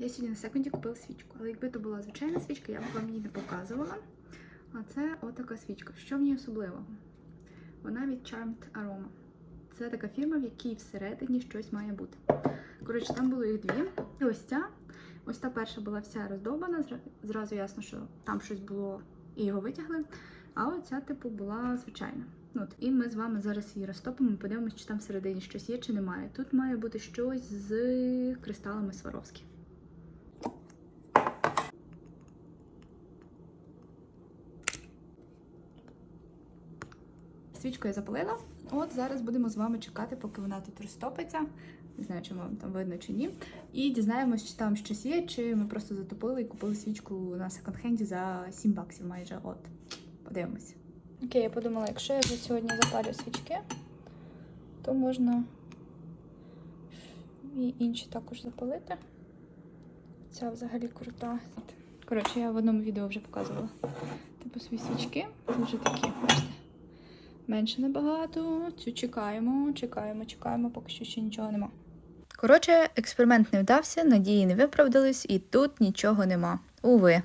Я сьогодні на секунді купила свічку, але якби то була звичайна свічка, я б вам її не показувала. А це отака свічка. Що в ній особливого? Вона від Charmed Aroma. Це така фірма, в якій всередині щось має бути. Коротше, там було їх дві. І ось ця. Ось та перша була вся роздовбана. зра- Зразу ясно, що там щось було і його витягли. А оця, типу, була звичайна. Ну, от, і ми з вами зараз її розтопимо подивимося, чи там всередині щось є, чи немає. Тут має бути щось з кристалами Сваровські. Свічку я запалила. От зараз будемо з вами чекати, поки вона тут розтопиться. Не знаю, чи вам там видно чи ні. І дізнаємось, чи там щось є, чи ми просто затопили і купили свічку на секонд-хенді за 7 баксів майже. От, подивимось. Окей, я подумала, якщо я вже сьогодні запалю свічки, то можна і інші також запалити. Ця взагалі крута. Коротше, я в одному відео вже показувала типу свої свічки. Дуже такі, бачите. Менше набагато. Цю чекаємо, чекаємо, чекаємо, поки що ще нічого нема. Коротше, експеримент не вдався, надії не виправдались, і тут нічого нема. Уви.